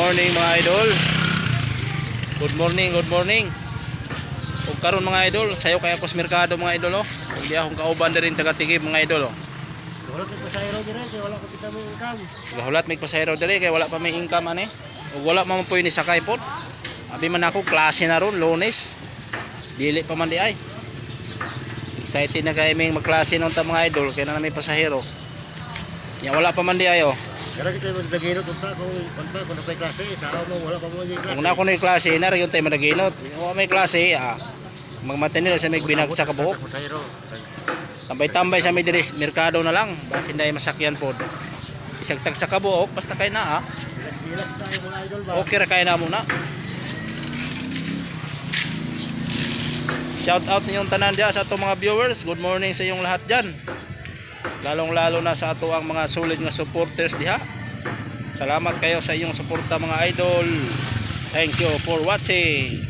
morning mga idol. Good morning, good morning. Ug karon mga idol, sayo kaya ko sa merkado mga idol oh. Ug di akong kauban din taga tigib mga idol oh. Wala ko pasayro dire kay wala ko kita mo income. Gahulat may pasahero diri kay wala pa may income ani. Ug wala man po ni sakay pod. Abi man ako klase na ron, lunes. Dili pa man di ay. Excited na kay may magklase nung ta mga idol kay na may pasahero. Ya wala pa man di ay oh. Kaya kita mo daginot unta kung pagba kung napay klase sa mo wala pa mo yung klase. Kung na ako na yung klase, na rin yung tayo managinot. Kung may klase, ah, magmatinil sa may binag sa kabuhok. Tambay-tambay sa may diris, merkado na lang. Basta hindi masakyan po. Isagtag sa kabuhok, basta kayo na ah. Okay ra kayo na muna. Shout out ninyong tanan dyan sa atong mga viewers. Good morning sa inyong lahat dyan. Lalong lalo na sa ato ang mga solid nga supporters diha. Salamat kayo sa inyong suporta mga idol. Thank you for watching.